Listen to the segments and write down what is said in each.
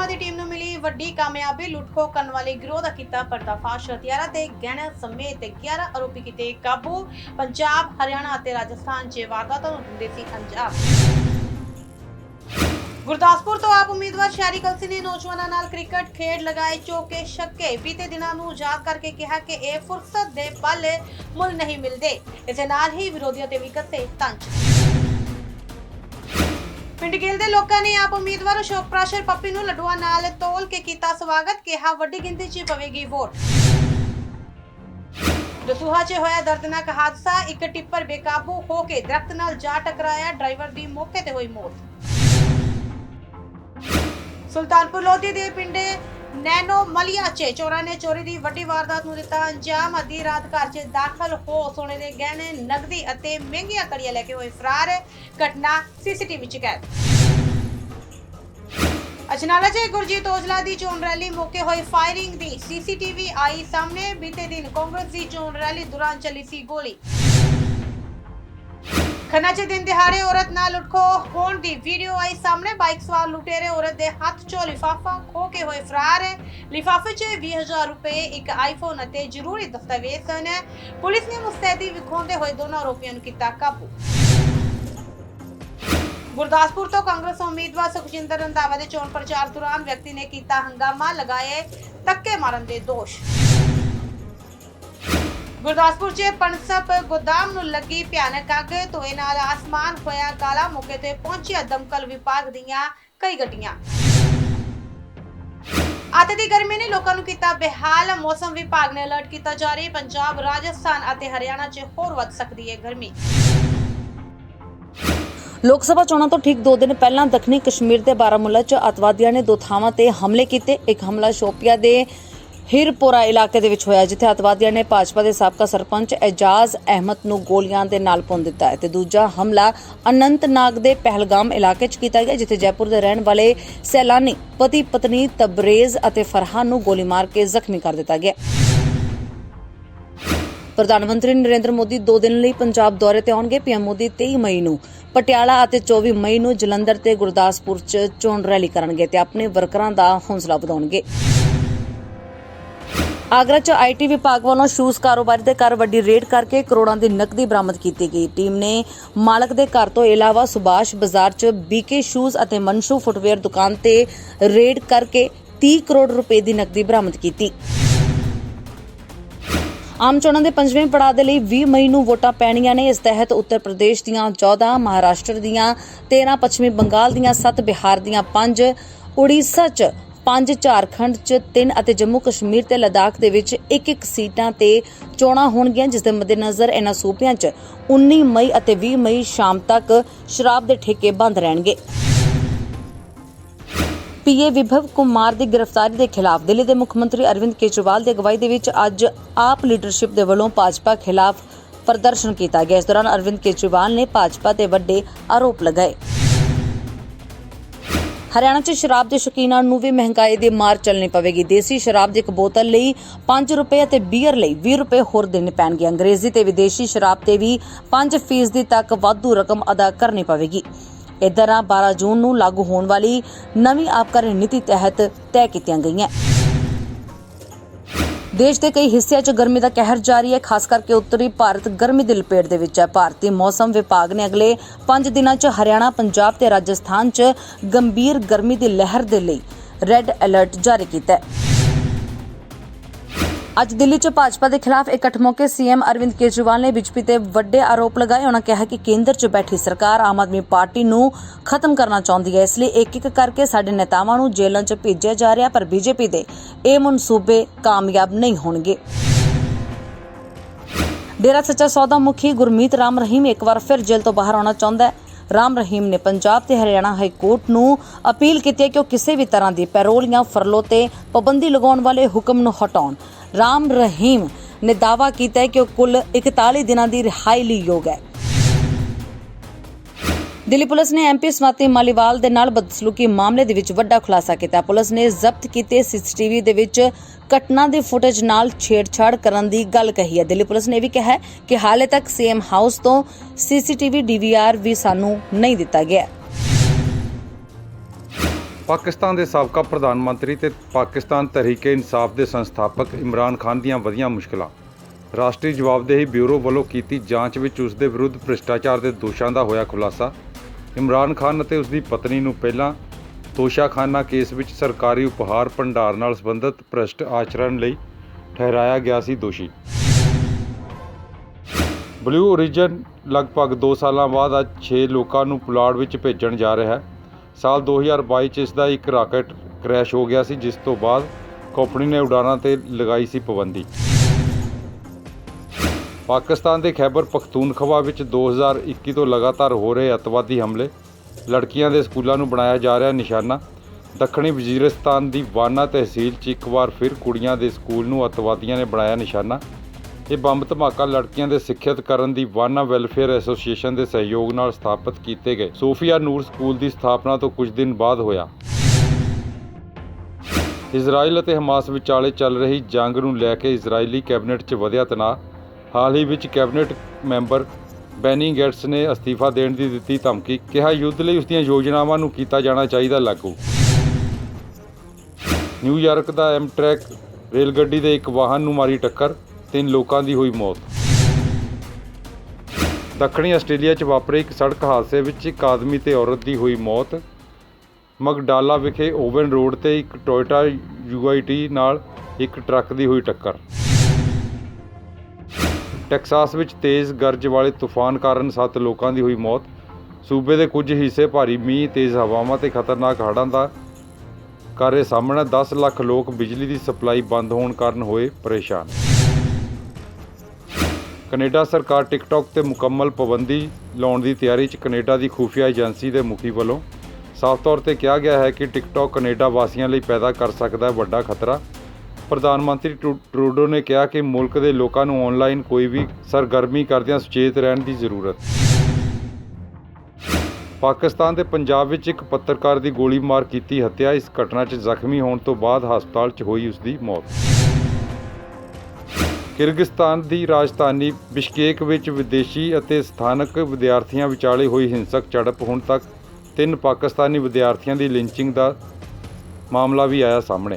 ਮੁਲਾਜ਼ਮਾਂ ਦੀ ਟੀਮ ਨੂੰ ਮਿਲੀ ਵੱਡੀ ਕਾਮਯਾਬੀ, ਲੁੱਟਖੋ ਕਰਨ ਵਾਲੇ ਗਿਰੋਹ ਦਾ ਕੀਤਾ ਪਰਦਾਫਾਸ਼। ਹਥਿਆਰਾਂ ਤੇ ਗਹਿਣਿਆਂ ਸਮੇਤ 11 ਆਰੋਪੀ ਕੀਤੇ ਕਾਬੂ। ਪੰਜਾਬ, ਹਰਿਆਣਾ ਅਤੇ ਰਾਜਸਥਾਨ 'ਚ ਵਾਰਦਾਤਾਂ ਨੂੰ ਦਿੰਦੇ ਸੀ ਅੰਜਾਮ। ਗੁਰਦਾਸਪੁਰ ਤੋਂ ਆਪ ਉਮੀਦਵਾਰ ਸ਼ਹਿਰੀ ਕਲਸੀ ਨੇ ਨੌਜਵਾਨਾਂ ਨਾਲ ਕ੍ਰਿਕਟ ਖੇਡ ਲਗਾਏ ਚੋਕੇ ਛੱਕੇ। ਬੀਤੇ ਦਿਨਾਂ ਨੂੰ ਯਾਦ ਕਰਕੇ ਕਿਹਾ ਕਿ ਇਹ ਫੁਰਸਤ ਦੇ ਪਲ ਮੁੱਲ ਨਹੀਂ ਮਿਲਦੇ। ਇਸੇ ਨਾਲ ਹੀ ਵਿਰੋਧੀਆਂ ਤੇ ਵੀ ਕੱਸੇ ਤੰਜ। ਪਿੰਡ ਗਿੱਲ ਦੇ ਲੋਕਾਂ ਨੇ ਆਪ ਉਮੀਦਵਾਰ ਅਸ਼ੋਕ ਪ੍ਰਾਸ਼ਰ ਪੱਪੀ ਨੂੰ ਲੱਡੂਆਂ ਨਾਲ ਤੋਲ ਕੇ ਕੀਤਾ ਸਵਾਗਤ, ਕਿਹਾ ਵੱਡੀ ਗਿਣਤੀ 'ਚ ਪਵੇਗੀ ਵੋਟ। ਦਸੂਹਾ 'ਚ ਹੋਇਆ ਦਰਦਨਾਕ ਹਾਦਸਾ, ਇੱਕ ਟਿੱਪਰ ਬੇਕਾਬੂ ਹੋ ਕੇ ਦਰਖਤ ਨਾਲ ਜਾ ਟਕਰਾਇਆ, ਡਰਾਈਵਰ ਦੀ ਮੌਕੇ ਤੇ ਹੋਈ ਮੌਤ। ਸੁਲਤਾਨਪੁਰ ਲੋਧੀ ਦੇ ਪਿੰਡ ਨੈਨੋ ਮਲੀਆ 'ਚ ਚੋਰਾਂ ਨੇ ਚੋਰੀ ਦੀ ਵੱਡੀ ਵਾਰਦਾਤ ਨੂੰ ਦਿੱਤਾ ਅੰਜਾਮ। ਅੱਧੀ ਰਾਤ ਘਰ 'ਚ ਦਾਖਲ ਹੋ ਸੋਨੇ ਦੇ ਗਹਿਣੇ ਨਗਦੀ ਅਤੇ ਮਹਿੰਗੀਆਂ ਕੜੀਆਂ ਲੈ ਕੇ ਹੋਏ ਫਰਾਰ। ਘਟਨਾ ਸੀਸੀਟੀਵੀ 'ਚ ਕੈਦ। ਅਜਨਾਲਾ 'ਚ ਗੁਰਜੀਤ ਔਜਲਾ ਦੀ ਚੋਣ ਰੈਲੀ ਮੌਕੇ ਹੋਈ ਫਾਇਰਿੰਗ ਦੀ। ਸੀਸੀਟੀਵੀ ਆਈ ਸਾਹਮਣੇ। ਬੀਤੇ ਦਿਨ ਕਾਂਗਰਸ ਦੀ ਚੋਣ ਰੈਲੀ ਦੌਰਾਨ ਚੱਲੀ ਸੀ ਗੋਲੀ। ਖੰਨਾ 'ਚ ਦਿਨ ਦਿਹਾੜੇ ਔਰਤ ਨਾਲ ਲੁੱਟਖੋ ਹੋਣ ਦੀ ਵੀਡੀਓ ਆਈ ਸਾਹਮਣੇ। ਬਾਈਕ ਸਵਾਰ ਲੁਟੇਰੇ ਔਰਤ ਦੇ ਹੱਥ 'ਚੋਂ ਲਿਫਾਫਾ ਖੋ ਕੇ ਹੋਏ ਫਰਾਰ। ਲਿਫਾਫੇ 'ਚ 20000 ਰੁਪਏ, ਇੱਕ ਆਈਫੋਨ ਅਤੇ ਜ਼ਰੂਰੀ ਦਸਤਾਵੇਜ਼ ਸਨ। ਪੁਲਿਸ ਨੇ ਮੁਸਤੈਦੀ ਵਿਖਾਉਂਦੇ ਹੋਏ ਦੋਨਾਂ ਆਰੋਪੀਆਂ ਨੂੰ ਕੀਤਾ ਕਾਬੂ। ਗੁਰਦਾਸਪੁਰ ਤੋਂ ਕਾਂਗਰਸ ਉਮੀਦਵਾਰ ਸੁਖਜਿੰਦਰ ਰੰਧਾਵਾ ਦੇ ਚੋਣ ਪ੍ਰਚਾਰ ਦੌਰਾਨ ਵਿਅਕਤੀ ਨੇ ਕੀਤਾ ਹੰਗਾਮਾ, ਲਗਾਏ ਧੱਕੇ ਮਾਰਨ ਦੇ ਦੋਸ਼। ਗੁਰਦਾਸਪੁਰ 'ਚ ਪਨਸਪ ਗੋਦਾਮ ਨੂੰ ਲੱਗੀ ਭਿਆਨਕ ਅੱਗ, ਧੋਏ ਨਾਲ ਆਸਮਾਨ ਹੋਇਆ ਕਾਲਾ, ਮੌਕੇ ਤੇ ਪਹੁੰਚਿਆ ਦਮਕਲ ਵਿਭਾਗ ਦੀਆਂ ਕਈ ਗੱਡੀਆਂ। ਅੱਤ ਦੀ ਗਰਮੀ ਨੇ ਲੋਕਾਂ ਨੂੰ ਕੀਤਾ ਬੇਹਾਲ, ਮੌਸਮ ਵਿਭਾਗ ਨੇ ਅਲਰਟ ਕੀਤਾ ਜਾਰੀ, ਪੰਜਾਬ, ਰਾਜਸਥਾਨ ਅਤੇ ਹਰਿਆਣਾ 'ਚ ਹੋਰ ਵੱਧ ਸਕਦੀ ਹੈ ਗਰਮੀ। ਲੋਕ ਸਭਾ ਚੋਣਾਂ ਤੋਂ ਠੀਕ 2 ਦਿਨ ਪਹਿਲਾਂ ਦੱਖਣੀ ਕਸ਼ਮੀਰ ਦੇ ਬਾਰਾਮੁਲਾ 'ਚ ਅਤਵਾਦੀਆਂ ਨੇ ਦੋ ਥਾਵਾਂ ਤੇ ਹਮਲੇ ਕੀਤੇ, ਇੱਕ ਹਮਲਾ ਸ਼ੋਪੀਆ ਦੇ ਹਿਰਪੋਰਾ ਇਲਾਕੇ ਦੇ ਵਿੱਚ ਹੋਇਆ, ਜਿੱਥੇ ਅਤਵਾਦੀਆਂ ਨੇ ਭਾਜਪਾ ਦੇ ਸਾਬਕਾ ਸਰਪੰਚ ਐਜਾਜ਼ ਅਹਿਮਦ ਨੂੰ ਗੋਲੀਆਂ ਦੇ ਨਾਲ ਭੁੰਨ ਦਿੱਤਾ ਹੈ ਤੇ ਦੂਜਾ ਹਮਲਾ ਅਨੰਤਨਾਗ ਦੇ ਪਹਿਲਗਾਮ ਇਲਾਕੇ 'ਚ ਕੀਤਾ ਗਿਆ, ਜਿੱਥੇ ਜੈਪੁਰ ਦੇ ਰਹਿਣ ਵਾਲੇ ਸੈਲਾਨੀ ਪਤੀ ਪਤਨੀ ਤਬਰੇਜ਼ ਅਤੇ ਫਰਹਾਨ ਨੂੰ ਗੋਲੀ ਮਾਰ ਕੇ ਜ਼ਖਮੀ ਕਰ ਦਿੱਤਾ ਗਿਆ। ਪ੍ਰਧਾਨ ਮੰਤਰੀ ਨਰਿੰਦਰ ਮੋਦੀ 2 ਦਿਨ ਲਈ ਪੰਜਾਬ ਦੌਰੇ ਤੇ ਆਉਣਗੇ। ਪੀਐਮ ਮੋਦੀ 23 ਮਈ ਨੂੰ ਪਟਿਆਲਾ ਅਤੇ 24 ਮਈ ਨੂੰ ਜਲੰਧਰ ਤੇ ਗੁਰਦਾਸਪੁਰ 'ਚ ਚੋਣ ਰੈਲੀ ਕਰਨਗੇ ਤੇ ਆਪਣੇ ਵਰਕਰਾਂ ਦਾ ਹੌਸਲਾ ਵਧਾਉਣਗੇ। ਆਗਰਾ 'ਚ ਆਈਟੀ ਵਿਭਾਗ ਵੱਲੋਂ ਸ਼ੂਜ਼ ਕਾਰੋਬਾਰੀ ਦੇ ਘਰ ਵੱਡੀ ਰੇਡ ਕਰਕੇ ਕਰੋੜਾਂ ਦੀ ਨਕਦੀ ਬਰਾਮਦ ਕੀਤੀ ਗਈ। ਟੀਮ ਨੇ ਮਾਲਕ ਦੇ ਘਰ ਤੋਂ ਇਲਾਵਾ ਸੁਭਾਸ਼ ਬਾਜ਼ਾਰ 'ਚ ਬੀਕੇ ਸ਼ੂਜ਼ ਅਤੇ ਮਨਸ਼ੂ ਫੁੱਟਵੇਅਰ ਦੁਕਾਨ ਤੇ ਰੇਡ ਕਰਕੇ 30 ਕਰੋੜ ਰੁਪਏ ਦੀ ਨਕਦੀ ਬਰਾਮਦ ਕੀਤੀ। ਆਮ ਚੋਣਾਂ ਦੇ ਪੰਜਵੇਂ ਪੜਾਅ ਦੇ ਲਈ 20 ਮਈ ਨੂੰ ਵੋਟਾਂ ਪੈਣੀਆਂ ਨੇ। ਇਸ ਤਹਿਤ ਉੱਤਰ ਪ੍ਰਦੇਸ਼ ਦੀਆਂ 14 ਮਹਾਰਾਸ਼ਟਰ ਦੀਆਂ 13 ਪੱਛਮੀ ਬੰਗਾਲ ਦੀਆਂ 7 ਬਿਹਾਰ ਦੀਆਂ 5 ਉੜੀਸਾ 'ਚ ਪੰਜ ਝਾਰਖੰਡ 'ਚ ਤਿੰਨ ਅਤੇ ਜੰਮੂ ਕਸ਼ਮੀਰ ਤੇ ਲਦਾਖ ਦੇ ਵਿੱਚ ਇੱਕ ਇੱਕ ਸੀਟਾਂ ਤੇ ਚੋਣਾਂ ਹੋਣਗੀਆਂ, ਜਿਸ ਦੇ ਮੱਦੇਨਜ਼ਰ ਇਹਨਾਂ ਸੂਬਿਆਂ 'ਚ 19 ਮਈ ਅਤੇ 20 ਮਈ ਸ਼ਾਮ ਤੱਕ ਸ਼ਰਾਬ ਦੇ ਠੇਕੇ ਬੰਦ ਰਹਿਣਗੇ। ਪੀਏ ਵਿਭਵ ਕੁਮਾਰ ਦੀ ਗ੍ਰਿਫਤਾਰੀ ਦੇ ਖਿਲਾਫ ਦਿੱਲੀ ਦੇ ਮੁੱਖ ਮੰਤਰੀ ਅਰਵਿੰਦ ਕੇਜਰੀਵਾਲ ਦੀ ਅਗਵਾਈ ਦੇ ਵਿੱਚ ਅੱਜ ਆਪ ਲੀਡਰਸ਼ਿਪ ਦੇ ਵੱਲੋਂ ਭਾਜਪਾ ਖਿਲਾਫ ਪ੍ਰਦਰਸ਼ਨ ਕੀਤਾ ਗਿਆ। ਇਸ ਦੌਰਾਨ ਅਰਵਿੰਦ ਕੇਜਰੀਵਾਲ ਨੇ ਭਾਜਪਾ ਤੇ ਵੱਡੇ ਆਰੋਪ ਲਗਾਏ। ਹਰਿਆਣਾ 'ਚ ਸ਼ਰਾਬ ਦੇ ਸ਼ੌਕੀਨਾਂ ਨੂੰ ਵੀ ਮਹਿੰਗਾਈ ਦੀ ਮਾਰ ਚੱਲਣੀ ਪਵੇਗੀ। ਦੇਸੀ ਸ਼ਰਾਬ ਦੀ ਇੱਕ ਬੋਤਲ ਲਈ 5 ਰੁਪਏ ਅਤੇ ਬੀਅਰ ਲਈ 20 ਰੁਪਏ ਹੋਰ ਦੇਣੇ ਪੈਣਗੇ। ਅੰਗਰੇਜ਼ੀ ਤੇ ਵਿਦੇਸ਼ੀ ਸ਼ਰਾਬ ਤੇ ਵੀ 5% ਤੱਕ ਵਾਧੂ ਰਕਮ ਅਦਾ ਕਰਨੀ ਪਵੇਗੀ। ਇਹ 12 ਜੂਨ ਨੂੰ ਲਾਗੂ ਹੋਣ ਵਾਲੀ ਨਵੀਂ ਆਬਕਾਰੀ ਨੀਤੀ ਤਹਿਤ ਤੈਅ ਕੀਤੀਆਂ ਗਈਆਂ। ਦੇਸ਼ ਦੇ ਕਈ ਹਿੱਸਿਆਂ 'ਚ ਗਰਮੀ ਦਾ ਕਹਿਰ ਜਾਰੀ ਹੈ, ਖਾਸ ਕਰਕੇ ਉੱਤਰੀ ਭਾਰਤ ਗਰਮੀ ਦੀ ਲਪੇਟ ਦੇ ਵਿੱਚ ਹੈ। ਭਾਰਤੀ ਮੌਸਮ ਵਿਭਾਗ ਨੇ ਅਗਲੇ 5 ਦਿਨਾਂ 'ਚ ਹਰਿਆਣਾ, ਪੰਜਾਬ ਤੇ ਰਾਜਸਥਾਨ 'ਚ ਗੰਭੀਰ ਗਰਮੀ ਦੀ ਲਹਿਰ ਦੇ ਲਈ ਰੈੱਡ ਅਲਰਟ ਜਾਰੀ ਕੀਤਾ ਹੈ। ਅੱਜ ਦਿੱਲੀ 'ਚ ਭਾਜਪਾ ਦੇ ਖਿਲਾਫ ਇਕੱਠ ਮੌਕੇ ਸੀਐਮ ਅਰਵਿੰਦ ਕੇਜਰੀਵਾਲ ਨੇ ਬੀਜੇਪੀ ਤੇ ਵੱਡੇ ਆਰੋਪ ਲਗਾਏ। ਉਹਨਾਂ ਕਿਹਾ ਕਿ ਕੇਂਦਰ 'ਚ ਬੈਠੀ ਸਰਕਾਰ ਆਮ ਆਦਮੀ ਪਾਰਟੀ ਨੂੰ ਖਤਮ ਕਰਨਾ ਚਾਹੁੰਦੀ ਹੈ। ਇਸ ਲਈ ਇੱਕ ਇੱਕ ਕਰਕੇ ਸਾਡੇ ਨੇਤਾਵਾਂ ਨੂੰ ਜੇਲ੍ਹਾਂ 'ਚ ਭੇਜਿਆ ਜਾ ਰਿਹਾ, ਪਰ ਬੀਜੇਪੀ ਦੇ ਇਹ ਮਨਸੂਬੇ ਕਾਮਯਾਬ ਨਹੀਂ ਹੋਣਗੇ। ਡੇਰਾ ਸੱਚਾ ਸੌਦਾ ਮੁਖੀ ਗੁਰਮੀਤ ਰਾਮ ਰਹੀਮ ਇੱਕ ਵਾਰ ਫਿਰ ਜੇਲ੍ਹ ਤੋਂ ਬਾਹਰ ਆਉਣਾ ਚਾਹੁੰਦਾ ਹੈ। ਰਾਮ ਰਹੀਮ ਨੇ ਪੰਜਾਬ ਤੇ ਹਰਿਆਣਾ ਹਾਈ ਕੋਰਟ ਨੂੰ ਅਪੀਲ ਕੀਤੀ ਹੈ ਕਿ ਉਹ ਕਿਸੇ ਵੀ ਤਰ੍ਹਾਂ ਦੀ ਪੈਰੋਲ ਜਾਂ ਫਰਲੋ ਤੇ ਪਾਬੰਦੀ ਲਗਾਉਣ ਵਾਲੇ ਹੁਕਮ ਨੂੰ ਹਟਾਉਣ। ਰਾਮ ਰਹੀਮ ਨੇ ਦਾਅਵਾ ਕੀਤਾ ਹੈ ਕਿ ਉਹ ਕੁੱਲ 41 ਦਿਨਾਂ ਦੀ ਰਿਹਾਈ ਲਈ ਯੋਗ ਹੈ। ਦਿੱਲੀ ਪੁਲਿਸ ਨੇ ਐਮਪੀ ਸਮਾਤੀ ਮਾਲੀਵਾਲ ਦੇ ਨਾਲ ਬਦਸਲੂਕੀ ਮਾਮਲੇ ਦੇ ਵਿੱਚ ਵੱਡਾ ਖੁਲਾਸਾ ਕੀਤਾ। ਪੁਲਿਸ ਨੇ ਜ਼ਬਤ ਕੀਤੇ ਸੀਸੀਟੀਵੀ ਦੇ ਵਿੱਚ ਘਟਨਾ ਦੀ ਫੁਟੇਜ ਨਾਲ ਛੇੜਛਾੜ ਕਰਨ ਦੀ ਗੱਲ ਕਹੀ ਹੈ। ਦਿੱਲੀ ਪੁਲਿਸ ਨੇ ਵੀ ਕਿਹਾ ਹੈ ਕਿ ਹਾਲੇ ਤੱਕ ਸੀਐਮ ਹਾਊਸ ਤੋਂ ਸੀਸੀਟੀਵੀ ਡੀਵੀਆਰ ਵੀ ਸਾਨੂੰ ਨਹੀਂ ਦਿੱਤਾ ਗਿਆ। ਪਾਕਿਸਤਾਨ ਦੇ ਸਾਬਕਾ ਪ੍ਰਧਾਨ ਮੰਤਰੀ ਤੇ ਪਾਕਿਸਤਾਨ ਤਹਿਰੀਕੇ ਇਨਸਾਫ ਦੇ ਸੰਸਥਾਪਕ ਇਮਰਾਨ ਖਾਨ ਦੀਆਂ ਵਧੀਆਂ ਮੁਸ਼ਕਲਾਂ। ਰਾਸ਼ਟਰੀ ਜਵਾਬਦੇਹੀ ਬਿਊਰੋ ਵੱਲੋਂ ਕੀਤੀ ਜਾਂਚ ਵਿੱਚ ਉਸ ਦੇ ਵਿਰੁੱਧ ਭ੍ਰਿਸ਼ਟਾਚਾਰ ਦੇ ਦੋਸ਼ਾਂ ਦਾ ਹੋਇਆ ਖੁਲਾਸਾ। ਇਮਰਾਨ ਖਾਨ ਅਤੇ ਉਸ ਦੀ ਪਤਨੀ ਨੂੰ ਪਹਿਲਾਂ ਤੋਸ਼ਾਖਾਨਾ ਕੇਸ ਵਿੱਚ ਸਰਕਾਰੀ ਉਪਹਾਰ ਭੰਡਾਰ ਨਾਲ ਸੰਬੰਧਿਤ ਭ੍ਰਿਸ਼ਟ ਆਚਰਣ ਲਈ ਠਹਿਰਾਇਆ ਗਿਆ ਸੀ ਦੋਸ਼ੀ। ਬਲੂ ਓਰੀਜਨ ਲਗਭਗ 2 ਸਾਲਾਂ ਬਾਅਦ ਅੱਜ 6 ਲੋਕਾਂ ਨੂੰ ਪੁਲਾੜ ਵਿੱਚ ਭੇਜਣ ਜਾ ਰਿਹਾ ਹੈ। ਸਾਲ 2022 ਚ ਇਸ ਦਾ ਇੱਕ ਰਾਕਟ ਕ੍ਰੈਸ਼ ਹੋ ਗਿਆ ਸੀ, ਜਿਸ ਤੋਂ ਬਾਅਦ ਕੰਪਨੀ ਨੇ ਉਡਾਣਾਂ ਤੇ ਲਗਾਈ ਸੀ ਪਾਬੰਦੀ। ਪਾਕਿਸਤਾਨ ਦੇ ਖੈਬਰ ਪਖਤੂਨਖਵਾ ਵਿੱਚ 2021 ਤੋਂ ਲਗਾਤਾਰ ਹੋ ਰਹੇ ਅੱਤਵਾਦੀ ਹਮਲੇ ਲੜਕੀਆਂ ਦੇ ਸਕੂਲਾਂ ਨੂੰ ਬਣਾਇਆ ਜਾ ਰਿਹਾ ਨਿਸ਼ਾਨਾ। ਦੱਖਣੀ ਵਜ਼ੀਰਿਸਤਾਨ ਦੀ ਵਾਨਾ ਤਹਿਸੀਲ 'ਚ ਇੱਕ ਵਾਰ ਫਿਰ ਕੁੜੀਆਂ ਦੇ ਸਕੂਲ ਨੂੰ ਅੱਤਵਾਦੀਆਂ ਨੇ ਬਣਾਇਆ ਨਿਸ਼ਾਨਾ। ਇਹ ਬੰਬ ਧਮਾਕਾ ਲੜਕੀਆਂ ਦੇ ਸਿੱਖਿਅਤ ਕਰਨ ਦੀ ਵਾਨਾ ਵੈਲਫੇਅਰ ਐਸੋਸੀਏਸ਼ਨ ਦੇ ਸਹਿਯੋਗ ਨਾਲ ਸਥਾਪਿਤ ਕੀਤੇ ਗਏ। ਸੋਫੀਆ ਨੂਰ ਸਕੂਲ ਦੀ ਸਥਾਪਨਾ ਤੋਂ ਕੁਝ ਦਿਨ ਬਾਅਦ ਹੋਇਆ। ਇਜ਼ਰਾਈਲ ਅਤੇ ਹਮਾਸ ਵਿਚਾਲੇ ਚੱਲ ਰਹੀ ਜੰਗ ਨੂੰ ਲੈ ਕੇ ਇਜ਼ਰਾਈਲੀ ਕੈਬਨਿਟ 'ਚ ਵਧਿਆ ਤਣਾਅ। ਹਾਲ ਹੀ ਵਿੱਚ ਕੈਬਨਿਟ ਮੈਂਬਰ ਬੈਨੀ ਗੈਟਸ ਨੇ ਅਸਤੀਫਾ ਦੇਣ ਦੀ ਦਿੱਤੀ ਧਮਕੀ, ਕਿਹਾ ਯੁੱਧ ਲਈ ਉਸ ਦੀਆਂ ਯੋਜਨਾਵਾਂ ਨੂੰ ਕੀਤਾ ਜਾਣਾ ਚਾਹੀਦਾ ਲਾਗੂ। ਨਿਊਯਾਰਕ ਦਾ ਐਮਟ੍ਰੈਕ ਰੇਲ ਗੱਡੀ ਦੇ ਇੱਕ ਵਾਹਨ ਨੂੰ ਮਾਰੀ ਟੱਕਰ, ਤਿੰਨ ਲੋਕਾਂ ਦੀ ਹੋਈ ਮੌਤ। ਦੱਖਣੀ ਆਸਟ੍ਰੇਲੀਆ 'ਚ ਵਾਪਰੇ ਇੱਕ ਸੜਕ ਹਾਦਸੇ ਵਿੱਚ ਇੱਕ ਆਦਮੀ ਤੇ ਔਰਤ ਦੀ ਹੋਈ ਮੌਤ। ਮਗਡਾਲਾ ਵਿਖੇ ਓਵਨ ਰੋਡ ਤੇ ਇੱਕ ਟੋਇਟਾ ਯੂਆਈਟੀ ਨਾਲ ਇੱਕ ਟਰੱਕ ਦੀ ਹੋਈ ਟੱਕਰ। ਟੈਕਸਾਸ ਵਿੱਚ ਤੇਜ਼ ਗਰਜ ਵਾਲੇ ਤੂਫਾਨ ਕਾਰਨ 7 ਲੋਕਾਂ ਦੀ ਹੋਈ ਮੌਤ। ਸੂਬੇ ਦੇ ਕੁਝ ਹਿੱਸੇ ਭਾਰੀ ਮੀਂਹ, ਤੇਜ਼ ਹਵਾਵਾਂ ਤੇ ਖਤਰਨਾਕ ਹੜ੍ਹਾਂ ਦਾ ਕਰ ਰਹੇ ਸਾਹਮਣੇ 10 ਲੱਖ ਲੋਕ ਬਿਜਲੀ ਦੀ ਸਪਲਾਈ ਬੰਦ ਹੋਣ ਕਾਰਨ ਹੋਏ ਪਰੇਸ਼ਾਨ। ਕੈਨੇਡਾ ਸਰਕਾਰ ਟਿਕਟੌਕ ਤੇ ਮੁਕੰਮਲ ਪਾਬੰਦੀ ਲਾਉਣ ਦੀ ਤਿਆਰੀ 'ਚ ਕੈਨੇਡਾ ਦੀ ਖੁਫੀਆ ਏਜੰਸੀ ਦੇ ਮੁਖੀ ਵੱਲੋਂ। ਸਾਫ਼ ਤੌਰ ਤੇ ਕਿਹਾ ਗਿਆ ਹੈ ਕਿ ਟਿਕਟੌਕ ਕੈਨੇਡਾ ਵਾਸੀਆਂ ਲਈ ਪੈਦਾ ਕਰ ਸਕਦਾ ਹੈ ਵੱਡਾ ਖਤਰਾ। ਪ੍ਰਧਾਨ ਮੰਤਰੀ ਟਰੂ- ਟਰੂਡੋ ਨੇ ਕਿਹਾ ਕਿ ਮੁਲਕ ਦੇ ਲੋਕਾਂ ਨੂੰ ਆਨਲਾਈਨ ਕੋਈ ਵੀ ਸਰਗਰਮੀ ਕਰਦਿਆਂ ਸੁਚੇਤ ਰਹਿਣ ਦੀ ਜ਼ਰੂਰਤ। ਪਾਕਿਸਤਾਨ ਦੇ ਪੰਜਾਬ ਵਿੱਚ ਇੱਕ ਪੱਤਰਕਾਰ ਦੀ ਗੋਲੀ ਮਾਰ ਕੀਤੀ ਹੱਤਿਆ, ਇਸ ਘਟਨਾ 'ਚ ਜ਼ਖਮੀ ਹੋਣ ਤੋਂ ਬਾਅਦ ਹਸਪਤਾਲ 'ਚ ਹੋਈ ਉਸ ਦੀ ਮੌਤ। ਕਿਰਗਿਸਤਾਨ ਦੀ ਰਾਜਧਾਨੀ ਬਿਸ਼ਕੇਕ ਵਿੱਚ ਵਿਦੇਸ਼ੀ ਅਤੇ ਸਥਾਨਕ ਵਿਦਿਆਰਥੀਆਂ ਵਿਚਾਲੇ ਹੋਈ ਹਿੰਸਕ ਝੜਪ ਹੁਣ ਤੱਕ ਤਿੰਨ ਪਾਕਿਸਤਾਨੀ ਵਿਦਿਆਰਥੀਆਂ ਦੀ ਲਿੰਚਿੰਗ ਦਾ ਮਾਮਲਾ ਵੀ ਆਇਆ ਸਾਹਮਣੇ।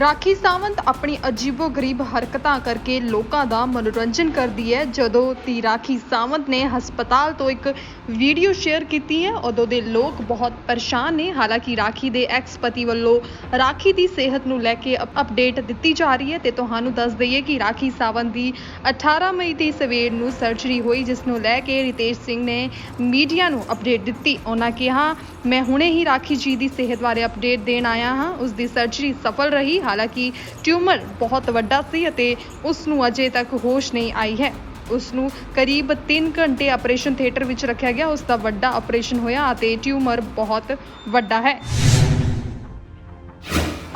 ਰਾਖੀ ਸਾਵੰਤ ਆਪਣੀ ਅਜੀਬੋ-ਗਰੀਬ ਹਰਕਤਾਂ ਕਰਕੇ ਲੋਕਾਂ ਦਾ ਮਨੋਰੰਜਨ ਕਰਦੀ ਹੈ। ਜਦੋਂ ਦੀ ਰਾਖੀ ਸਾਵੰਤ ਨੇ ਹਸਪਤਾਲ ਤੋਂ ਇੱਕ ਵੀਡੀਓ ਸ਼ੇਅਰ ਕੀਤੀ ਹੈ। ਉਦੋਂ ਦੇ ਲੋਕ ਬਹੁਤ ਪਰੇਸ਼ਾਨ ਨੇ। ਹਾਲਾਂਕਿ ਰਾਖੀ ਦੇ ਐਕਸ ਪਤੀ ਵੱਲੋਂ ਰਾਖੀ ਦੀ ਸਿਹਤ ਨੂੰ ਲੈ ਕੇ ਅਪ- ਅਪਡੇਟ ਦਿੱਤੀ ਜਾ ਰਹੀ ਹੈ ਤੇ ਤੁਹਾਨੂੰ ਦੱਸ ਦਈਏ ਕਿ ਰਾਖੀ ਸਾਵੰਤ ਦੀ 18 ਮਈ ਦੀ ਸਵੇਰ ਨੂੰ ਸਰਜਰੀ ਹੋਈ, ਜਿਸ ਨੂੰ ਲੈ ਕੇ ਰਿਤੇਸ਼ ਸਿੰਘ ਨੇ ਮੀਡੀਆ ਨੂੰ ਅਪਡੇਟ ਦਿੱਤੀ। ਉਹਨਾਂ ਕਿਹਾ, ਮੈਂ ਹੁਣੇ ਹੀ ਰਾਖੀ ਜੀ ਦੀ ਸਿਹਤ ਬਾਰੇ ਅਪਡੇਟ ਦੇਣ ਆਇਆ ਹਾਂ। ਉਸ ਦੀ ਸਰਜਰੀ ਸਫਲ ਰਹੀ। ਹਾਲਾਂਕਿ ਟਿਊਮਰ ਬਹੁਤ ਵੱਡਾ ਸੀ ਅਤੇ ਉਸ ਨੂੰ ਅਜੇ ਤੱਕ ਹੋਸ਼ ਨਹੀਂ ਆਈ ਹੈ। ਉਸ ਨੂੰ ਕਰੀਬ 3 ਘੰਟੇ ਆਪਰੇਸ਼ਨ ਥੀਏਟਰ ਵਿੱਚ ਰੱਖਿਆ ਗਿਆ। ਉਸ ਦਾ ਵੱਡਾ ਆਪਰੇਸ਼ਨ ਹੋਇਆ ਅਤੇ ਟਿਊਮਰ ਬਹੁਤ ਵੱਡਾ ਹੈ।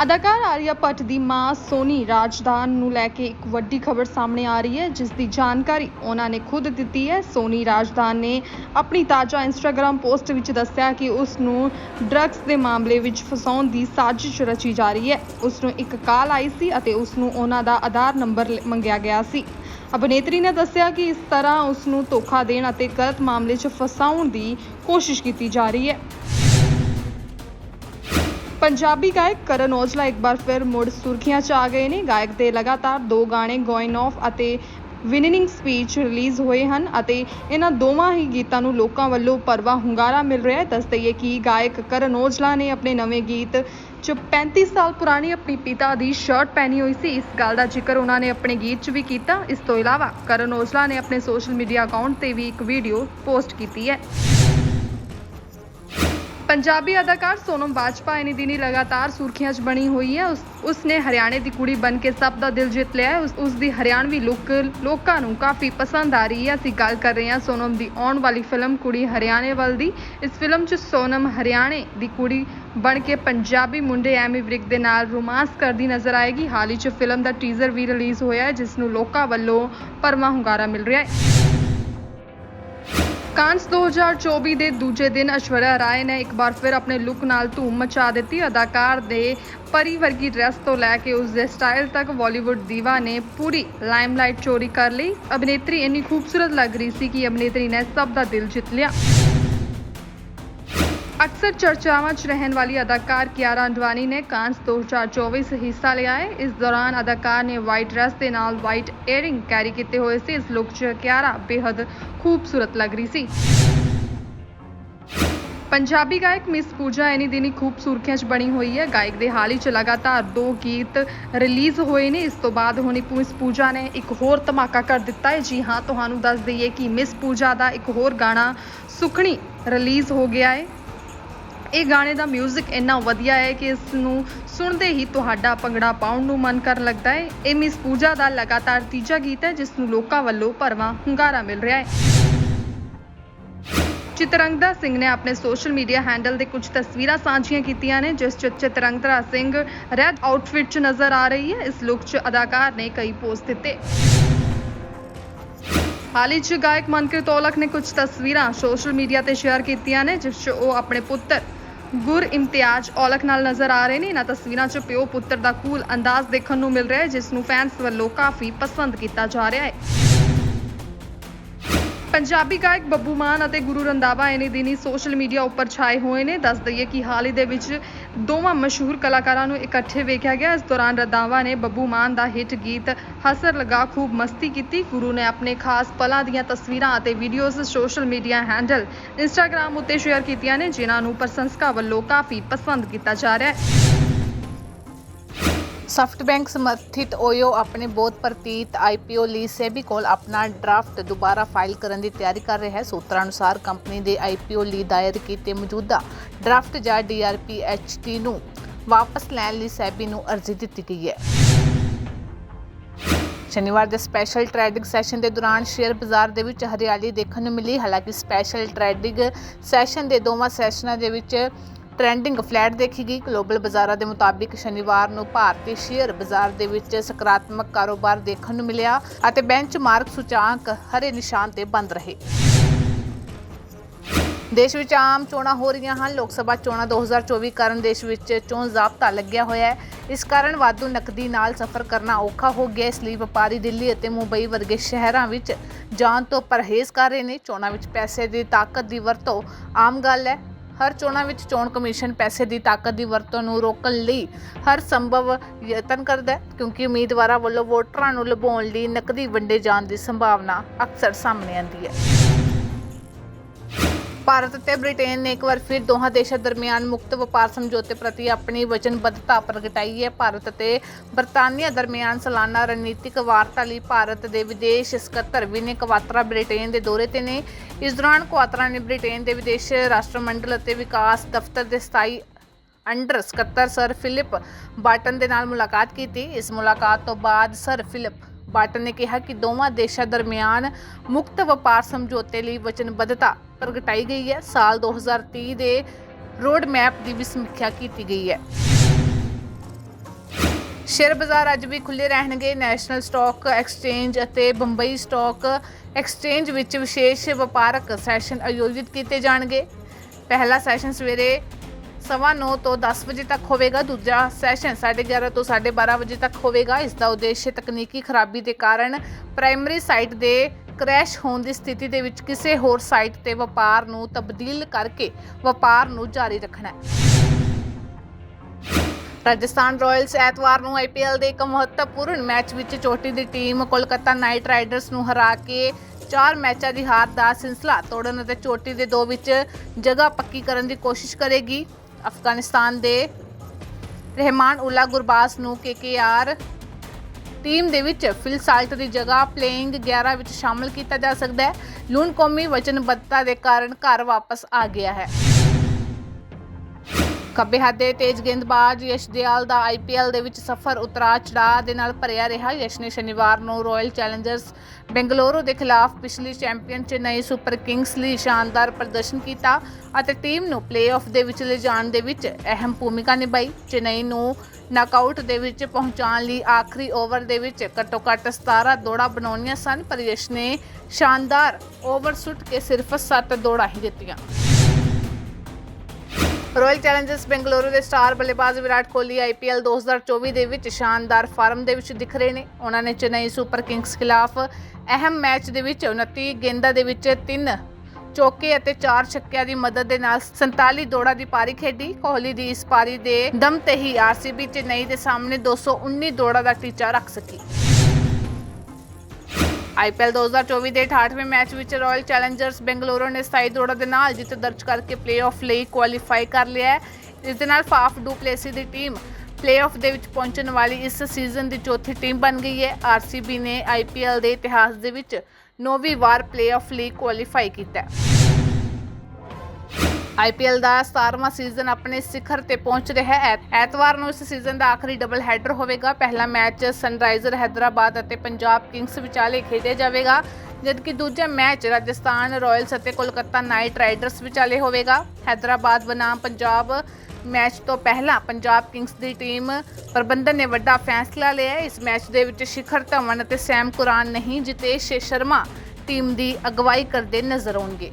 ਅਦਾਕਾਰ ਆਰੀਆ ਭੱਟ ਦੀ ਮਾਂ ਸੋਨੀ ਰਾਜਦਾਨ ਨੂੰ ਲੈ ਕੇ ਇੱਕ ਵੱਡੀ ਖਬਰ ਸਾਹਮਣੇ ਆ ਰਹੀ ਹੈ, ਜਿਸ ਦੀ ਜਾਣਕਾਰੀ ਉਹਨਾਂ ਨੇ ਖੁਦ ਦਿੱਤੀ ਹੈ। ਸੋਨੀ ਰਾਜਦਾਨ ਨੇ ਆਪਣੀ ਤਾਜ਼ਾ ਇੰਸਟਾਗ੍ਰam ਪੋਸਟ ਵਿੱਚ ਦੱਸਿਆ ਕਿ ਉਸ ਨੂੰ ਡਰੱਗਸ ਦੇ ਮਾਮਲੇ ਵਿੱਚ ਫਸਾਉਣ ਦੀ ਸਾਜ਼ਿਸ਼ ਰਚੀ ਜਾ ਰਹੀ ਹੈ। ਉਸ ਨੂੰ ਇੱਕ ਕਾਲ ਆਈ ਸੀ ਅਤੇ ਉਸ ਨੂੰ ਉਹਨਾਂ ਦਾ ਆਧਾਰ ਨੰਬਰ ਮੰਗਿਆ ਗਿਆ ਸੀ। ਅਭਿਨੇਤਰੀ ਨੇ ਦੱਸਿਆ ਕਿ ਇਸ ਤਰ੍ਹਾਂ ਉਸ ਨੂੰ ਧੋਖਾ ਦੇਣ ਅਤੇ ਗਲਤ ਮਾਮਲੇ 'ਚ ਫਸਾਉਣ ਦੀ ਕੋਸ਼ਿਸ਼ ਕੀਤੀ ਜਾ ਰਹੀ ਹੈ। ਪੰਜਾਬੀ ਗਾਇਕ ਕਰਨ ਔਜਲਾ ਇੱਕ ਵਾਰ ਫਿਰ ਮੁੜ ਸੁਰਖੀਆਂ 'ਚ ਆ ਗਏ ਨੇ। ਗਾਇਕ ਦੇ ਲਗਾਤਾਰ ਦੋ ਗਾਣੇ ਗੋਇਨ ਆਫ ਅਤੇ ਵਿਨਿੰਗ ਸਪੀਚ ਰਿਲੀਜ਼ ਹੋਏ ਹਨ ਅਤੇ ਇਹਨਾਂ ਦੋਵਾਂ ਹੀ ਗੀਤਾਂ ਨੂੰ ਲੋਕਾਂ ਵੱਲੋਂ ਪਰਵਾ ਹੁੰਗਾਰਾ ਮਿਲ ਰਿਹਾ ਹੈ। ਦੱਸ ਦਈਏ ਕਿ ਗਾਇਕ ਕਰਨ ਔਜਲਾ ਨੇ ਆਪਣੇ ਨਵੇਂ ਗੀਤ 'ਚ 35 ਸਾਲ ਪੁਰਾਣੀ ਆਪਣੀ ਪਿਤਾ ਦੀ ਸ਼ਰਟ ਪਹਿਨੀ ਹੋਈ ਸੀ, ਇਸ ਗੱਲ ਦਾ ਜ਼ਿਕਰ ਉਹਨਾਂ ਨੇ ਆਪਣੇ ਗੀਤ 'ਚ ਵੀ ਕੀਤਾ। ਇਸ ਤੋਂ ਇਲਾਵਾ ਕਰਨ ਔਜਲਾ ਨੇ ਆਪਣੇ ਸੋਸ਼ਲ ਮੀਡੀਆ ਅਕਾਊਂਟ ਤੇ ਵੀ ਇੱਕ ਵੀਡੀਓ ਪੋਸਟ ਕੀਤੀ ਹੈ। ਪੰਜਾਬੀ ਅਦਾਕਾਰ ਸੋਨਮ ਬਾਜਪਾ ਇਨੀ ਦਿਨੀ ਲਗਾਤਾਰ ਸੁਰਖੀਆਂ 'ਚ ਬਣੀ ਹੋਈ ਹੈ। ਉਸ, ਉਸਨੇ ਹਰਿਆਣੇ ਦੀ ਕੁੜੀ ਬਣ ਕੇ ਸਭ ਦਾ ਦਿਲ ਜਿੱਤ ਲਿਆ ਹੈ। ਉਸ ਦੀ ਹਰਿਆਣਵੀ ਲੁੱਕ, ਲੋਕਾਂ ਨੂੰ ਕਾਫੀ ਪਸੰਦ ਆ ਰਹੀ ਹੈ। ਅਸੀਂ ਗੱਲ ਕਰ ਰਹੇ ਹਾਂ ਸੋਨਮ ਦੀ ਆਉਣ ਵਾਲੀ ਫਿਲਮ ਕੁੜੀ ਹਰਿਆਣੇ ਵੱਲ ਦੀ। ਇਸ ਫਿਲਮ 'ਚ ਸੋਨਮ ਹਰਿਆਣੇ ਦੀ ਕੁੜੀ ਬਣ ਕੇ ਪੰਜਾਬੀ ਮੁੰਡੇ ਐਮੀ ਵਿਰਕ ਦੇ ਨਾਲ ਰੋਮਾਂਸ ਕਰਦੀ ਨਜ਼ਰ ਆਏਗੀ। ਹਾਲ ਹੀ 'ਚ ਫਿਲਮ ਦਾ ਟੀਜ਼ਰ ਵੀ ਰਿਲੀਜ਼ ਹੋਇਆ ਹੈ, ਜਿਸ ਨੂੰ ਲੋਕਾਂ ਵੱਲੋਂ ਭਰਵਾਂ ਹੁੰਗਾਰਾ ਮਿਲ ਰਿਹਾ ਹੈ। ਕਾਂਸ 2024 ਦੇ ਦੂਜੇ ਦਿਨ ਅਸ਼ਵਰਿਆ ਰਾਏ ਨੇ ਇੱਕ ਵਾਰ ਫਿਰ ਆਪਣੇ ਲੁੱਕ ਨਾਲ ਧੂਮ ਮਚਾ ਦਿੱਤੀ। ਅਦਾਕਾਰ ਦੇ ਪਰੀ ਵਰਗੀ ਡਰੈਸ ਤੋਂ ਲੈ ਕੇ ਉਸ ਦੇ ਸਟਾਈਲ ਤੱਕ ਬਾਲੀਵੁੱਡ ਦੀਵਾ ਨੇ ਪੂਰੀ ਲਾਈਮਲਾਈਟ ਚੋਰੀ ਕਰ ਲਈ। ਅਭਿਨੇਤਰੀ ਇੰਨੀ ਖੂਬਸੂਰਤ ਲੱਗ ਰਹੀ ਸੀ ਕਿ ਅਭਿਨੇਤਰੀ ਨੇ ਸਭ ਦਾ ਦਿਲ ਜਿੱਤ ਲਿਆ। ਅਕਸਰ ਚਰਚਾਵਾਂ 'ਚ ਰਹਿਣ ਵਾਲੀ ਅਦਾਕਾਰ ਕਿਆਰਾ ਅੰਡਵਾਨੀ ਨੇ ਕਾਂਸ 2024 ਹਿੱਸਾ ਲਿਆ ਹੈ। ਇਸ ਦੌਰਾਨ ਅਦਾਕਾਰ ਨੇ ਵਾਈਟ ਡਰੈਸ ਦੇ ਨਾਲ ਵਾਈਟ ਏਅਰਿੰਗ ਕੈਰੀ ਕੀਤੇ ਹੋਏ ਸੀ। ਇਸ ਲੁੱਕ 'ਚ ਕਿਆਰਾ ਬੇहद ਖੂਬਸੂਰਤ ਲੱਗ ਰਹੀ ਸੀ। ਪੰਜਾਬੀ ਗਾਇਕ ਮਿਸ ਪੂਜਾ ਐਨੀ ਦਿਨੀ ਖੂਬ ਸੁਰਖੀਆਂ 'ਚ ਬਣੀ ਹੋਈ ਹੈ। ਗਾਇਕ ਦੇ ਹਾਲ ਹੀ 'ਚ ਲਗਾਤਾਰ ਦੋ ਗੀਤ ਰਿਲੀਜ਼ ਹੋਏ ਨੇ। ਇਸ ਤੋਂ ਬਾਅਦ ਹੁਣ ਮਿਸ ਪੂਜਾ ਨੇ ਇੱਕ ਹੋਰ ਧਮਾਕਾ ਕਰ ਦਿੱਤਾ ਹੈ। ਜੀ ਹਾਂ, ਤੁਹਾਨੂੰ ਦੱਸ ਦਈਏ ਕਿ ਮਿਸ ਪੂਜਾ ਦਾ ਇੱਕ ਹੋਰ ਗਾਣਾ ਸੁਖਣੀ ਰਿਲੀਜ਼ ਹੋ ਗਿਆ ਹੈ। ਇਹ ਗਾਣੇ ਦਾ 뮤직 ਇੰਨਾ ਵਧੀਆ ਹੈ ਕਿ ਇਸ ਨੂੰ ਸੁਣਦੇ ਹੀ ਤੁਹਾਡਾ ਭੰਗੜਾ ਪਾਉਣ ਨੂੰ ਮਨ ਕਰਨ ਲੱਗਦਾ ਹੈ। ਇਹ ਮਿਸ ਪੂਜਾ ਦਾ ਲਗਾਤਾਰ ਤੀਜਾ ਗੀਤ ਹੈ ਜਿਸ ਨੂੰ ਲੋਕਾਂ ਵੱਲੋਂ ਭਰਵਾਂ ਹੁੰਗਾਰਾ ਮਿਲ ਰਿਹਾ ਹੈ। ਚਿਤਰੰਗਦਾ ਸਿੰਘ ਨੇ ਆਪਣੇ ਸੋਸ਼ਲ ਮੀਡੀਆ ਹੈਂਡਲ ਤੇ ਕੁਝ ਤਸਵੀਰਾਂ ਸਾਂਝੀਆਂ ਕੀਤੀਆਂ ਨੇ, ਜਿਸ 'ਚ ਚਿਤਰੰਗਦਾ ਸਿੰਘ ਰੈਡ ਆਊਟਫਿਟ 'ਚ ਨਜ਼ਰ ਆ ਰਹੀ ਹੈ। ਇਸ ਲੁੱਕ 'ਚ ਅਦਾਕਾਰ ਨੇ ਕਈ ਪੋਸਟ ਦਿੱਤੇ। ਹਾਲ ਹੀ 'ਚ ਗਾਇਕ ਮਨਕ੍ਰਿਤ ਔਲਖ ਨੇ ਕੁਝ ਤਸਵੀਰਾਂ ਸੋਸ਼ਲ ਮੀਡੀਆ ਤੇ ਸ਼ੇਅਰ ਕੀਤੀਆਂ ਨੇ, ਜਿਸ 'ਚ ਉਹ ਆਪਣੇ ਪੁੱਤਰ ਗੁਰ ਇਮਤਿਆਜ਼ ਔਲਖ ਨਾਲ ਨਜ਼ਰ ਆ ਰਹੇ ਨੇ। ਇਹਨਾਂ ਤਸਵੀਰਾਂ 'ਚ ਪਿਓ ਪੁੱਤਰ ਦਾ ਕੂਲ ਅੰਦਾਜ਼ ਦੇਖਣ ਨੂੰ ਮਿਲ ਰਿਹਾ ਹੈ, ਜਿਸ ਨੂੰ ਫੈਨਸ ਵੱਲੋਂ ਕਾਫੀ ਪਸੰਦ ਕੀਤਾ ਜਾ ਰਿਹਾ ਹੈ। ਪੰਜਾਬੀ ਗਾਇਕ ਬੱਬੂ ਮਾਨ ਅਤੇ ਗੁਰੂ ਰੰਧਾਵਾ ਇਹਨੇ ਦਿਨੀ ਸੋਸ਼ਲ ਮੀਡੀਆ ਉੱਪਰ ਛਾਏ ਹੋਏ ਨੇ। ਦੱਸ ਦਈਏ ਕਿ ਹਾਲ ਹੀ ਦੇ ਵਿੱਚ ਦੋਵਾਂ ਮਸ਼ਹੂਰ ਕਲਾਕਾਰਾਂ ਨੂੰ ਇਕੱਠੇ ਵੇਖਿਆ ਗਿਆ। ਇਸ ਦੌਰਾਨ ਰੰਧਾਵਾ ਨੇ ਬੱਬੂ ਮਾਨ ਦਾ ਹਿੱਟ ਗੀਤ ਹਸਰ ਲਗਾ ਖੂਬ ਮਸਤੀ ਕੀਤੀ। ਗੁਰੂ ਨੇ ਆਪਣੇ ਖਾਸ ਪਲਾਂ ਦੀਆਂ ਤਸਵੀਰਾਂ ਅਤੇ videos social media handle Instagram ਉੱਤੇ ਸ਼ੇਅਰ ਕੀਤੀਆਂ ਨੇ, ਜਿਨ੍ਹਾਂ ਨੂੰ ਪ੍ਰਸ਼ੰਸਕਾਂ ਵੱਲੋਂ ਕਾਫੀ ਪਸੰਦ ਕੀਤਾ ਜਾ ਰਿਹਾ ਹੈ। ਸੌਫਟਬੈਂਕ ਸਮਰਥਿਤ ਓਯੋ ਆਪਣੇ ਬੋਧ ਪ੍ਰਤੀਤ ਆਈਪੀਓ ਲਈ ਸੇਬੀ ਕੋਲ ਆਪਣਾ ਡਰਾਫਟ ਦੁਬਾਰਾ ਫਾਈਲ ਕਰਨ ਦੀ ਤਿਆਰੀ ਕਰ ਰਿਹਾ ਹੈ। ਸੂਤਰਾਂ ਅਨੁਸਾਰ ਕੰਪਨੀ ਦੇ ਆਈਪੀਓ ਲਈ ਦਾਇਰ ਕੀਤੇ ਮੌਜੂਦਾ ਡਰਾਫਟ ਜਾਂ ਡੀਆਰਪੀਐਚਟੀ ਨੂੰ ਵਾਪਸ ਲੈਣ ਲਈ ਸੇਬੀ ਨੂੰ ਅਰਜ਼ੀ ਦਿੱਤੀ ਗਈ ਹੈ। ਸ਼ਨੀਵਾਰ ਦੇ ਸਪੈਸ਼ਲ ਟ੍ਰੇਡਿੰਗ ਸੈਸ਼ਨ ਦੇ ਦੌਰਾਨ ਸ਼ੇਅਰ ਬਾਜ਼ਾਰ ਦੇ ਵਿੱਚ ਹਰਿਆਲੀ ਦੇਖਣ ਨੂੰ ਮਿਲੀ। ਹਾਲਾਂਕਿ ਸਪੈਸ਼ਲ ਟ੍ਰੇਡਿੰਗ ਸੈਸ਼ਨ ਦੇ ਦੋਵਾਂ ਸੈਸ਼ਨਾਂ ਦੇ ਵਿੱਚ ਟ੍ਰੈਂਡਿੰਗ ਫਲੈਟ ਦੇਖੀ ਗਈ। ਗਲੋਬਲ ਬਾਜ਼ਾਰਾਂ ਦੇ ਮੁਤਾਬਿਕ ਸ਼ਨੀਵਾਰ ਨੂੰ ਭਾਰਤੀ ਸ਼ੇਅਰ ਬਾਜ਼ਾਰ ਦੇ ਵਿੱਚ ਸਕਾਰਾਤਮਕ ਕਾਰੋਬਾਰ ਦੇਖਣ ਨੂੰ ਮਿਲਿਆ ਅਤੇ ਬੈਂਚਮਾਰਕ ਸੂਚਾਂਕ ਹਰੇ ਨਿਸ਼ਾਨ ਤੇ ਬੰਦ ਰਹੇ। ਦੇਸ਼ ਵਿੱਚ ਆਮ ਚੋਣਾਂ ਹੋ ਰਹੀਆਂ ਹਨ। ਲੋਕ ਸਭਾ ਚੋਣਾਂ 2024 ਕਾਰਨ ਦੇਸ਼ ਵਿੱਚ ਚੋਣ ਜ਼ਾਬਤਾ ਲੱਗਿਆ ਹੋਇਆ ਹੈ। ਇਸ ਕਾਰਨ ਵਾਧੂ ਨਕਦੀ ਨਾਲ ਸਫ਼ਰ ਕਰਨਾ ਔਖਾ ਹੋ ਗਿਆ। ਇਸ ਲਈ ਵਪਾਰੀ ਦਿੱਲੀ ਅਤੇ ਮੁੰਬਈ ਵਰਗੇ ਸ਼ਹਿਰਾਂ ਵਿੱਚ ਜਾਣ ਤੋਂ ਪਰਹੇਜ਼ ਕਰ ਰਹੇ ਨੇ। ਚੋਣਾਂ ਵਿੱਚ ਪੈਸੇ ਦੀ ਤਾਕਤ ਦੀ ਵਰਤੋਂ ਆਮ ਗੱਲ ਹੈ। ਹਰ ਚੋਣਾਂ ਵਿੱਚ ਚੋਣ ਕਮਿਸ਼ਨ ਪੈਸੇ ਦੀ ਤਾਕਤ ਦੀ ਵਰਤੋਂ ਨੂੰ ਰੋਕਣ ਲਈ ਹਰ ਸੰਭਵ ਯਤਨ ਕਰਦਾ ਹੈ, ਕਿਉਂਕਿ ਉਮੀਦਵਾਰਾਂ ਵੱਲੋਂ ਵੋਟਰਾਂ ਨੂੰ ਲੁਭਾਉਣ ਲਈ ਨਕਦੀ ਵੰਡੇ ਜਾਣ ਦੀ ਸੰਭਾਵਨਾ ਅਕਸਰ ਸਾਹਮਣੇ ਆਉਂਦੀ ਹੈ। ਭਾਰਤ ਅਤੇ ਬ੍ਰਿਟੇਨ ਨੇ ਇੱਕ ਵਾਰ ਫਿਰ ਦੋਹਾਂ ਦੇਸ਼ਾਂ ਦਰਮਿਆਨ ਮੁਕਤ ਵਪਾਰ ਸਮਝੌਤੇ ਪ੍ਰਤੀ ਆਪਣੀ ਵਚਨਬੱਧਤਾ ਪ੍ਰਗਟਾਈ ਹੈ। ਭਾਰਤ ਅਤੇ ਬਰਤਾਨੀਆ ਦਰਮਿਆਨ ਸਾਲਾਨਾ ਰਣਨੀਤਿਕ ਵਾਰਤਾ ਲਈ ਭਾਰਤ ਦੇ ਵਿਦੇਸ਼ ਸਕੱਤਰ ਵਿਨੇ ਕਵਾਤਰਾ ਬ੍ਰਿਟੇਨ ਦੇ ਦੌਰੇ ਤੇ ਨੇ। ਇਸ ਦੌਰਾਨ ਕੁਆਤਰਾ ਨੇ ਬ੍ਰਿਟੇਨ ਦੇ ਵਿਦੇਸ਼ ਰਾਸ਼ਟਰ ਮੰਡਲ ਅਤੇ ਵਿਕਾਸ ਦਫ਼ਤਰ ਦੇ ਸਥਾਈ ਅੰਡਰ ਸਕੱਤਰ ਸਰ ਫਿਲਿਪ ਬਾਟਨ ਦੇ ਨਾਲ ਮੁਲਾਕਾਤ ਕੀਤੀ। ਇਸ ਮੁਲਾਕਾਤ ਤੋਂ ਬਾਅਦ ਸਰ ਫਿਲਿਪ ਬਾਟਨ ਨੇ ਕਿਹਾ ਕਿ ਦੋਵਾਂ ਦੇਸ਼ਾਂ ਦਰਮਿਆਨ ਮੁਕਤ ਵਪਾਰ ਸਮਝੌਤੇ ਲਈ ਵਚਨਬੱਧਤਾ ਪ੍ਰਗਟਾਈ ਗਈ ਹੈ। ਸਾਲ 2030 ਦੇ ਰੋਡ ਮੈਪ ਦੀ ਵੀ ਸਮੀਖਿਆ ਕੀਤੀ ਗਈ ਹੈ। ਸ਼ੇਅਰ ਬਾਜ਼ਾਰ ਅੱਜ ਵੀ ਖੁੱਲੇ ਰਹਿਣਗੇ। ਨੈਸ਼ਨਲ ਸਟਾਕ ਐਕਸਚੇਂਜ ਅਤੇ ਬੰਬਈ ਸਟਾਕ ਐਕਸਚੇਂਜ ਵਿੱਚ ਵਿਸ਼ੇਸ਼ ਵਪਾਰਕ ਸੈਸ਼ਨ ਆਯੋਜਿਤ ਕੀਤੇ ਜਾਣਗੇ। ਪਹਿਲਾ ਸੈਸ਼ਨ ਸਵੇਰੇ ਸਵਾ ਨੌ ਤੋਂ 10 ਵਜੇ ਤੱਕ ਹੋਵੇਗਾ ਦੂਜਾ ਸੈਸ਼ਨ 11:30 ਤੋਂ 12:30 ਵਜੇ ਤੱਕ ਹੋਵੇਗਾ। ਇਸ ਦਾ ਉਦੇਸ਼ ਤਕਨੀਕੀ ਖਰਾਬੀ ਦੇ ਕਾਰਨ ਪ੍ਰਾਇਮਰੀ ਸਾਈਟ ਦੇ ਕ੍ਰੈਸ਼ ਹੋਣ ਦੀ ਸਥਿਤੀ ਦੇ ਵਿੱਚ ਕਿਸੇ ਹੋਰ ਸਾਈਟ ਤੇ ਵਪਾਰ ਨੂੰ ਤਬਦੀਲ ਕਰਕੇ ਵਪਾਰ ਨੂੰ ਜਾਰੀ ਰੱਖਣਾ ਹੈ। ਰਾਜਸਥਾਨ ਰਾਇਲਸ ਐਤਵਾਰ ਨੂੰ ਆਈਪੀਐਲ ਦੇ ਇੱਕ ਮਹੱਤਵਪੂਰਨ ਮੈਚ ਵਿੱਚ ਚੋਟੀ ਦੀ ਟੀਮ ਕੋਲਕਾਤਾ ਨਾਈਟ ਰਾਈਡਰਸ ਨੂੰ ਹਰਾ ਕੇ ਚਾਰ ਮੈਚਾਂ ਦੀ ਹਾਰ ਦਾ ਸਿਲਸਿਲਾ ਤੋੜਨ ਅਤੇ ਚੋਟੀ ਦੇ ਦੋ ਵਿੱਚ ਜਗ੍ਹਾ ਪੱਕੀ ਕਰਨ ਦੀ ਕੋਸ਼ਿਸ਼ ਕਰੇਗੀ। ਅਫਗਾਨਿਸਤਾਨ ਦੇ ਰਹਿਮਾਨ ਉਲਾ ਗੁਰਬਾਸ ਨੂੰ ਕੇਕੇਆਰ ਟੀਮ ਦੇ ਵਿੱਚ ਫਿਲ ਸਾਲਟ ਦੀ ਜਗ੍ਹਾ ਪਲੇਇੰਗ 11 ਵਿੱਚ ਸ਼ਾਮਲ ਕੀਤਾ ਜਾ ਸਕਦਾ ਹੈ। ਲੂਣ ਕੌਮੀ ਵਚਨਬੱਧਤਾ ਦੇ ਕਾਰਨ ਘਰ ਵਾਪਸ ਆ ਗਿਆ ਹੈ। ਖੱਬੇ ਹੱਥ ਦੇ ਤੇਜ਼ ਗੇਂਦਬਾਜ਼ ਯਸ਼ ਦਿਆਲ ਦਾ ਆਈਪੀਐਲ ਦੇ ਵਿੱਚ ਸਫ਼ਰ ਉਤਰਾ ਚੜਾਅ ਦੇ ਨਾਲ ਭਰਿਆ ਰਿਹਾ। ਯਸ਼ ਨੇ ਸ਼ਨੀਵਾਰ ਨੂੰ ਰਾਇਲ ਚੈਲੰਜਰਸ ਬੈਂਗਲੁਰੂ ਦੇ ਖਿਲਾਫ ਪਿਛਲੀ ਚੈਂਪੀਅਨ ਚੇਨਈ ਸੁਪਰ ਕਿੰਗਸ ਲਈ ਸ਼ਾਨਦਾਰ ਪ੍ਰਦਰਸ਼ਨ ਕੀਤਾ ਅਤੇ ਟੀਮ ਨੂੰ ਪਲੇਆਫ ਦੇ ਵਿੱਚ ਲਿਜਾਣ ਦੇ ਵਿੱਚ ਅਹਿਮ ਭੂਮਿਕਾ ਨਿਭਾਈ। ਚੇਨਈ ਨੂੰ ਨਾਕਆਊਟ ਦੇ ਵਿੱਚ ਪਹੁੰਚਾਉਣ ਲਈ ਆਖਰੀ ਓਵਰ ਦੇ ਵਿੱਚ ਘੱਟੋ ਘੱਟ 17 ਦੌੜਾਂ ਬਣਾਉਣੀਆਂ ਸਨ, ਪਰ ਯਸ਼ ਨੇ ਸ਼ਾਨਦਾਰ ਓਵਰ ਸੁੱਟ ਕੇ ਸਿਰਫ 7 ਦੌੜਾਂ ਹੀ ਦਿੱਤੀਆਂ ਰਾਇਲ ਚੈਲੰਜਰਸ ਬੈਂਗਲੁਰੂ ਦੇ ਸਟਾਰ ਬੱਲੇਬਾਜ਼ ਵਿਰਾਟ ਕੋਹਲੀ ਆਈਪੀਐਲ 2024 ਦੇ ਵਿੱਚ ਸ਼ਾਨਦਾਰ ਫਾਰਮ ਦੇ ਵਿੱਚ ਦਿਖ ਰਹੇ ਨੇ। ਉਹਨਾਂ ਨੇ ਚੇਨਈ ਸੁਪਰ ਕਿੰਗਸ ਖਿਲਾਫ ਅਹਿਮ ਮੈਚ ਦੇ ਵਿੱਚ 29 ਗੇਂਦਾਂ ਦੇ ਵਿੱਚ 3 ਚੌਕੇ ਅਤੇ ਚਾਰ ਛੱਕਿਆਂ ਦੀ ਮਦਦ ਦੇ ਨਾਲ 47 ਦੌੜਾਂ ਦੀ ਪਾਰੀ ਖੇਡੀ। ਕੋਹਲੀ ਦੀ ਇਸ ਪਾਰੀ ਦੇ ਦਮ ਤੇ ਹੀ ਆਰਸੀਬੀ ਚੇਨਈ ਦੇ ਸਾਹਮਣੇ 219 ਦੌੜਾਂ ਦਾ ਟੀਚਾ ਰੱਖ ਸਕੀ। ਆਈਪੀਐਲ 2024 ਦੇ 68ਵੇਂ ਮੈਚ ਵਿੱਚ ਰਾਇਲ ਚੈਲੰਜਰਸ ਬੈਂਗਲੁਰੂ ਨੇ 27 ਦੌੜਾਂ ਦੇ ਨਾਲ ਜਿੱਤ ਦਰਜ ਕਰਕੇ ਪਲੇਆਫ ਲਈ ਕੁਆਲੀਫਾਈ ਕਰ ਲਿਆ ਹੈ। ਇਸ ਦੇ ਨਾਲ ਫਾਫ ਡੂ ਪਲੇਸੀ ਦੀ ਟੀਮ ਪਲੇਆਫ ਦੇ ਵਿੱਚ ਪਹੁੰਚਣ ਵਾਲੀ ਇਸ ਸੀਜ਼ਨ ਦੀ ਚੌਥੀ ਟੀਮ ਬਣ ਗਈ ਹੈ। ਆਰਸੀਬੀ ਨੇ ਆਈਪੀਐਲ ਦੇ ਇਤਿਹਾਸ ਦੇ ਵਿੱਚ ਨੌਵੀਂ ਵਾਰ ਪਲੇਆਫ ਲਈ ਕੁਆਲੀਫਾਈ ਕੀਤਾ ਹੈ। ਆਈਪੀਐਲ ਦਾ 17ਵਾਂ ਸੀਜ਼ਨ ਆਪਣੇ ਸਿਖਰ ਤੇ ਪਹੁੰਚ ਰਿਹਾ ਹੈ। ਐਤ- ਐਤਵਾਰ ਨੂੰ ਇਸ ਸੀਜ਼ਨ ਦਾ ਆਖਰੀ ਡਬਲ ਹੈਡਰ ਹੋਵੇਗਾ। ਪਹਿਲਾ ਮੈਚ ਸਨਰਾਈਜ਼ਰ ਹੈਦਰਾਬਾਦ ਅਤੇ ਪੰਜਾਬ ਕਿੰਗਸ ਵਿਚਾਲੇ ਖੇਡਿਆ ਜਾਵੇਗਾ, ਜਦਕਿ ਦੂਜਾ ਮੈਚ ਰਾਜਸਥਾਨ ਰਾਇਲਸ ਅਤੇ ਕੋਲਕਾਤਾ ਨਾਈਟ ਰਾਈਡਰਸ ਵਿਚਾਲੇ ਹੋਵੇਗਾ। ਹੈਦਰਾਬਾਦ ਬਨਾਮ ਪੰਜਾਬ ਮੈਚ ਤੋਂ ਪਹਿਲਾਂ ਪੰਜਾਬ ਕਿੰਗਸ ਦੀ ਟੀਮ ਪ੍ਰਬੰਧਨ ਨੇ ਵੱਡਾ ਫੈਸਲਾ ਲਿਆ ਇਸ ਮੈਚ ਦੇ ਵਿੱਚ ਸ਼ਿਖਰ ਧਵਨ ਅਤੇ ਸੈਮ ਕੁਰਾਨ ਨਹੀਂ, ਜਿਤੇਸ਼ ਸ਼ਰਮਾ ਟੀਮ ਦੀ ਅਗਵਾਈ ਕਰਦੇ ਨਜ਼ਰ ਆਉਣਗੇ।